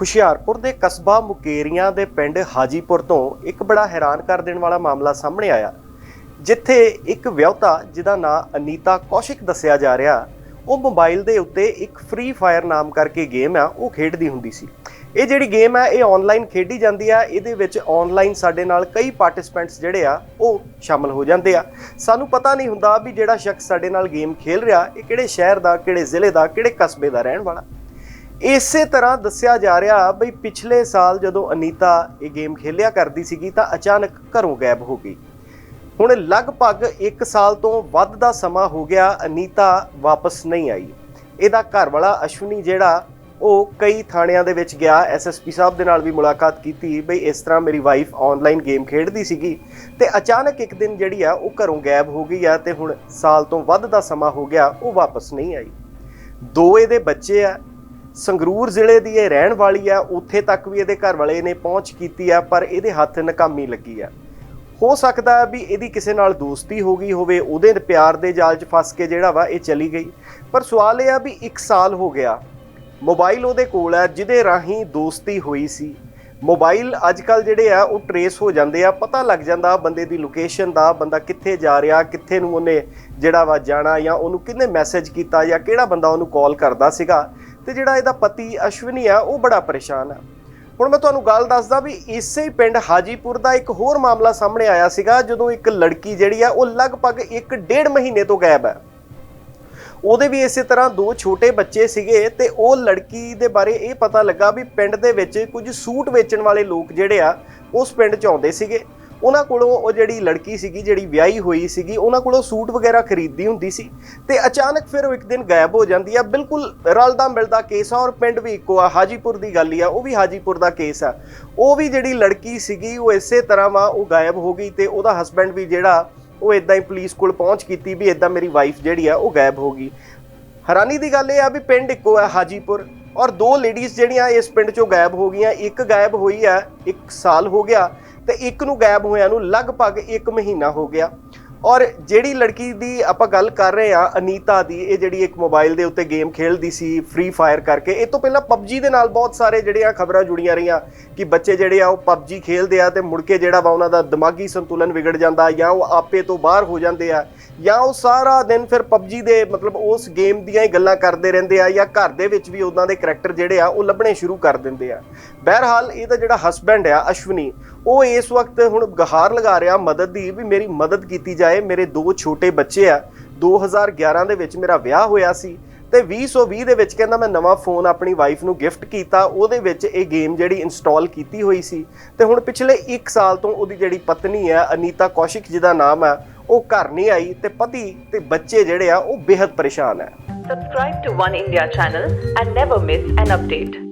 ਹੁਸ਼ਿਆਰਪੁਰ ਦੇ ਕਸਬਾ ਮੁਕੇਰੀਆਂ ਦੇ ਪਿੰਡ ਹਾਜੀਪੁਰ ਤੋਂ ਇੱਕ ਬੜਾ ਹੈਰਾਨ ਕਰ ਦੇਣ ਵਾਲਾ ਮਾਮਲਾ ਸਾਹਮਣੇ ਆਇਆ, ਜਿੱਥੇ ਇੱਕ ਵਿਆਹੁਤਾ ਜਿਹਦਾ ਨਾਂ ਅਨੀਤਾ ਕੌਸ਼ਿਕ ਦੱਸਿਆ ਜਾ ਰਿਹਾ, ਉਹ ਮੋਬਾਈਲ ਦੇ ਉੱਤੇ ਇੱਕ ਫ੍ਰੀ ਫਾਇਰ ਨਾਮ ਕਰਕੇ ਗੇਮ ਆ, ਉਹ ਖੇਡਦੀ ਹੁੰਦੀ ਸੀ। ਇਹ ਜਿਹੜੀ ਗੇਮ ਆ, ਇਹ ਆਨਲਾਈਨ ਖੇਡੀ ਜਾਂਦੀ ਆ, ਇਹਦੇ ਵਿੱਚ ਆਨਲਾਈਨ ਸਾਡੇ ਨਾਲ ਕਈ ਪਾਰਟਿਸਪੈਂਟਸ ਜਿਹੜੇ ਆ, ਉਹ ਸ਼ਾਮਲ ਹੋ ਜਾਂਦੇ ਆ। ਸਾਨੂੰ ਪਤਾ ਨਹੀਂ ਹੁੰਦਾ ਵੀ ਜਿਹੜਾ ਸ਼ਖਸ ਸਾਡੇ ਨਾਲ ਗੇਮ ਖੇਲ ਰਿਹਾ, ਇਹ ਕਿਹੜੇ ਸ਼ਹਿਰ ਦਾ, ਕਿਹੜੇ ਜ਼ਿਲ੍ਹੇ ਦਾ, ਕਿਹੜੇ ਕਸਬੇ ਦਾ ਰਹਿਣ ਵਾਲਾ। ਇਸੇ ਤਰ੍ਹਾਂ ਦੱਸਿਆ ਜਾ ਰਿਹਾ ਬਈ ਪਿਛਲੇ ਸਾਲ ਜਦੋਂ ਅਨੀਤਾ ਇਹ ਗੇਮ ਖੇਲਿਆ ਕਰਦੀ ਸੀਗੀ ਤਾਂ ਅਚਾਨਕ ਘਰੋਂ ਗਾਇਬ ਹੋ ਗਈ। ਹੁਣ ਲਗਭਗ 1 ਸਾਲ ਤੋਂ ਵੱਧ ਦਾ ਸਮਾਂ ਹੋ ਗਿਆ, ਅਨੀਤਾ ਵਾਪਸ ਨਹੀਂ ਆਈ। ਇਹਦਾ ਘਰ ਵਾਲਾ ਅਸ਼ਵਨੀ ਜਿਹੜਾ, ਉਹ ਕਈ ਥਾਣਿਆਂ ਦੇ ਵਿੱਚ ਗਿਆ। ਐਸਐਸਪੀ ਸਾਹਿਬ ਦੇ ਨਾਲ ਵੀ ਮੁਲਾਕਾਤ ਕੀਤੀ ਬਈ ਇਸ ਤਰ੍ਹਾਂ ਮੇਰੀ ਵਾਈਫ ਆਨਲਾਈਨ ਗੇਮ ਖੇਡਦੀ ਸੀਗੀ ਤੇ ਅਚਾਨਕ ਇੱਕ ਦਿਨ ਜਿਹੜੀ ਆ, ਉਹ ਘਰੋਂ ਗਾਇਬ ਹੋ ਗਈ ਆ ਤੇ ਹੁਣ ਸਾਲ ਤੋਂ ਵੱਧ ਦਾ ਸਮਾਂ ਹੋ ਗਿਆ, ਉਹ ਵਾਪਸ ਨਹੀਂ ਆਈ। ਦੋ ਇਹਦੇ ਬੱਚੇ ਆ ਸੰਗਰੂਰ ਜ਼ਿਲ੍ਹੇ ਦੀ ਇਹ ਰਹਿਣ ਵਾਲੀ ਆ, ਉੱਥੇ ਤੱਕ ਵੀ ਇਹਦੇ ਘਰ ਵਾਲੇ ਨੇ ਪਹੁੰਚ ਕੀਤੀ ਆ, ਪਰ ਇਹਦੇ ਹੱਥ ਨਕਾਮੀ ਲੱਗੀ ਆ। ਹੋ ਸਕਦਾ ਵੀ ਇਹਦੀ ਕਿਸੇ ਨਾਲ ਦੋਸਤੀ ਹੋ ਗਈ ਹੋਵੇ, ਉਹਦੇ ਪਿਆਰ ਦੇ ਜਾਲ 'ਚ ਫਸ ਕੇ ਜਿਹੜਾ ਵਾ ਇਹ ਚਲੀ ਗਈ। ਪਰ ਸਵਾਲ ਇਹ ਆ ਵੀ 1 ਸਾਲ ਹੋ ਗਿਆ, ਮੋਬਾਈਲ ਉਹਦੇ ਕੋਲ ਹੈ ਜਿਹਦੇ ਰਾਹੀਂ ਦੋਸਤੀ ਹੋਈ ਸੀ। ਮੋਬਾਈਲ ਅੱਜਕੱਲ ਜਿਹੜੇ ਆ, ਉਹ ਟਰੇਸ ਹੋ ਜਾਂਦੇ ਆ, ਪਤਾ ਲੱਗ ਜਾਂਦਾ ਬੰਦੇ ਦੀ ਲੋਕੇਸ਼ਨ ਦਾ, ਬੰਦਾ ਕਿੱਥੇ ਜਾ ਰਿਹਾ, ਕਿੱਥੇ ਨੂੰ ਉਹਨੇ ਜਿਹੜਾ ਵਾ ਜਾਣਾ ਜਾਂ ਉਹਨੂੰ ਕਿਹਨੇ ਮੈਸੇਜ ਕੀਤਾ ਜਾਂ ਕਿਹੜਾ ਬੰਦਾ ਉਹਨੂੰ ਕਾਲ ਕਰਦਾ ਸੀਗਾ। ਤੇ ਜਿਹੜਾ ਇਹਦਾ ਪਤੀ ਅਸ਼ਵਨੀ ਆ, ਉਹ ਬੜਾ ਪਰੇਸ਼ਾਨ ਆ। ਹੁਣ ਮੈਂ ਤੁਹਾਨੂੰ ਗੱਲ ਦੱਸਦਾ ਵੀ ਇਸੇ ਹੀ ਪਿੰਡ ਹਾਜੀਪੁਰ ਦਾ ਇੱਕ ਹੋਰ ਮਾਮਲਾ ਸਾਹਮਣੇ ਆਇਆ ਸੀਗਾ, ਜਦੋਂ ਇੱਕ ਲੜਕੀ ਜਿਹੜੀ ਆ, ਉਹ ਲਗਭਗ 1.5 ਮਹੀਨੇ ਤੋਂ ਗਾਇਬ ਹੈ ਉਹਦੇ ਵੀ ਇਸੇ ਤਰ੍ਹਾਂ ਦੋ ਛੋਟੇ ਬੱਚੇ ਸੀਗੇ ਤੇ ਉਹ ਲੜਕੀ ਦੇ ਬਾਰੇ ਇਹ ਪਤਾ ਲੱਗਾ ਵੀ ਪਿੰਡ ਦੇ ਵਿੱਚ ਕੁਝ ਸੂਟ ਵੇਚਣ ਵਾਲੇ ਲੋਕ ਜਿਹੜੇ ਆ, ਉਸ ਪਿੰਡ 'ਚ ਆਉਂਦੇ ਸੀਗੇ। ਉਹਨਾਂ ਕੋਲੋਂ ਉਹ ਜਿਹੜੀ ਲੜਕੀ ਸੀਗੀ, ਜਿਹੜੀ ਵਿਆਹੀ ਹੋਈ ਸੀਗੀ, ਉਹਨਾਂ ਕੋਲੋਂ ਸੂਟ ਵਗੈਰਾ ਖਰੀਦਦੀ ਹੁੰਦੀ ਸੀ ਤੇ ਅਚਾਨਕ ਫਿਰ ਉਹ ਇੱਕ ਦਿਨ ਗਾਇਬ ਹੋ ਜਾਂਦੀ ਆ। ਬਿਲਕੁਲ ਰਲਦਾ ਮਿਲਦਾ ਕੇਸ ਆ ਔਰ ਪਿੰਡ ਵੀ ਇੱਕੋ ਆ, ਹਾਜੀਪੁਰ ਦੀ ਗੱਲ ਹੀ ਆ, ਉਹ ਵੀ ਹਾਜੀਪੁਰ ਦਾ ਕੇਸ ਆ। ਉਹ ਵੀ ਜਿਹੜੀ ਲੜਕੀ ਸੀਗੀ, ਉਹ ਇਸੇ ਤਰ੍ਹਾਂ ਵਾ, ਉਹ ਗਾਇਬ ਹੋ ਗਈ ਤੇ ਉਹਦਾ ਹਸਬੰਡ ਵੀ ਜਿਹੜਾ, ਉਹ ਇਦਾਂ ਹੀ ਪੁਲਿਸ ਕੋਲ ਪਹੁੰਚ ਕੀਤੀ ਵੀ ਇਦਾਂ ਮੇਰੀ ਵਾਈਫ ਜਿਹੜੀ ਆ, ਉਹ ਗਾਇਬ ਹੋ ਗਈ। ਹੈਰਾਨੀ ਦੀ ਗੱਲ ਇਹ ਆ ਵੀ ਪਿੰਡ ਇੱਕੋ ਆ, ਹਾਜੀਪੁਰ। ਔਰ ਦੋ ਲੇਡੀਜ਼ ਜਿਹੜੀਆਂ ਇਸ ਪਿੰਡ ਚੋਂ ਗਾਇਬ ਹੋ ਗਈਆਂ, ਇੱਕ ਗਾਇਬ ਹੋਈ ਹੈ 1 ਸਾਲ ਹੋ ਗਿਆ। ਤੇ ਇੱਕ ਨੂੰ ਗਾਇਬ ਹੋਇਆਂ ਨੂੰ ਲਗਭਗ 1 ਮਹੀਨਾ ਹੋ ਗਿਆ। ਔਰ ਜਿਹੜੀ ਲੜਕੀ ਦੀ ਆਪਾਂ ਗੱਲ ਕਰ ਰਹੇ ਆ ਅਨੀਤਾ ਦੀ, ਇਹ ਜਿਹੜੀ ਇੱਕ ਮੋਬਾਈਲ ਦੇ ਉੱਤੇ ਗੇਮ ਖੇਡਦੀ ਸੀ ਫ੍ਰੀ ਫਾਇਰ ਕਰਕੇ, ਇਹ ਤੋਂ ਪਹਿਲਾਂ PUBG ਦੇ ਨਾਲ ਬਹੁਤ ਸਾਰੇ ਜਿਹੜੇ ਆ ਖਬਰਾਂ ਜੁੜੀਆਂ ਰਹੀਆਂ ਕਿ ਬੱਚੇ ਜਿਹੜੇ ਆ ਉਹ PUBG ਖੇਡਦੇ ਆ ਤੇ ਮੁੜ ਕੇ ਜਿਹੜਾ ਵਾ ਉਹਨਾਂ ਦਾ ਦਿਮਾਗੀ ਸੰਤੁਲਨ ਵਿਗੜ ਜਾਂਦਾ ਜਾਂ ਉਹ ਆਪੇ ਤੋਂ ਬਾਹਰ ਹੋ ਜਾਂਦੇ ਆ ਜਾਂ ਉਹ ਸਾਰਾ ਦਿਨ ਫਿਰ PUBG ਦੇ ਮਤਲਬ ਉਸ ਗੇਮ ਦੀਆਂ ਹੀ ਗੱਲਾਂ ਕਰਦੇ ਰਹਿੰਦੇ ਆ ਜਾਂ ਘਰ ਦੇ ਵਿੱਚ ਵੀ ਉਹਨਾਂ ਦੇ ਕੈਰੈਕਟਰ ਜਿਹੜੇ ਆ ਉਹ ਲੱਭਣੇ ਸ਼ੁਰੂ ਕਰ ਦਿੰਦੇ ਆ। ਬਹਰਹਾਲ ਇਹਦਾ ਜਿਹੜਾ ਹਸਬੈਂਡ ਆ, ਅਸ਼ਵਨੀ, ਉਹ ਇਸ ਵਕਤ ਹੁਣ ਗਹਾਰ ਲਗਾ ਰਿਹਾ ਮਦਦ ਦੀ ਵੀ ਮੇਰੀ ਮਦਦ ਕੀਤੀ ਜਾਏ। ਮੇਰੇ ਦੋ ਛੋਟੇ ਬੱਚੇ ਆ 2011 ਦੇ ਵਿੱਚ ਮੇਰਾ ਵਿਆਹ ਹੋਇਆ ਸੀ ਤੇ 2020 ਦੇ ਵਿੱਚ ਕਹਿੰਦਾ ਮੈਂ ਨਵਾਂ ਫੋਨ ਆਪਣੀ ਵਾਈਫ ਨੂੰ ਗਿਫਟ ਕੀਤਾ, ਉਹਦੇ ਵਿੱਚ ਇਹ ਗੇਮ ਜਿਹੜੀ ਇੰਸਟਾਲ ਕੀਤੀ ਹੋਈ ਸੀ ਤੇ ਹੁਣ ਪਿਛਲੇ 1 ਸਾਲ ਤੋਂ ਉਹਦੀ ਜਿਹੜੀ ਪਤਨੀ ਹੈ ਅਨੀਤਾ ਕੌਸ਼ਿਕ ਜਿਹਦਾ ਨਾਮ ਹੈ ਉਹ ਘਰ ਨਹੀਂ ਆਈ ਤੇ ਪਤੀ ਤੇ ਬੱਚੇ ਜਿਹੜੇ ਆ, ਉਹ ਬੇहद ਪਰੇਸ਼ਾਨ ਹੈ Subscribe to One India channel and never miss an update.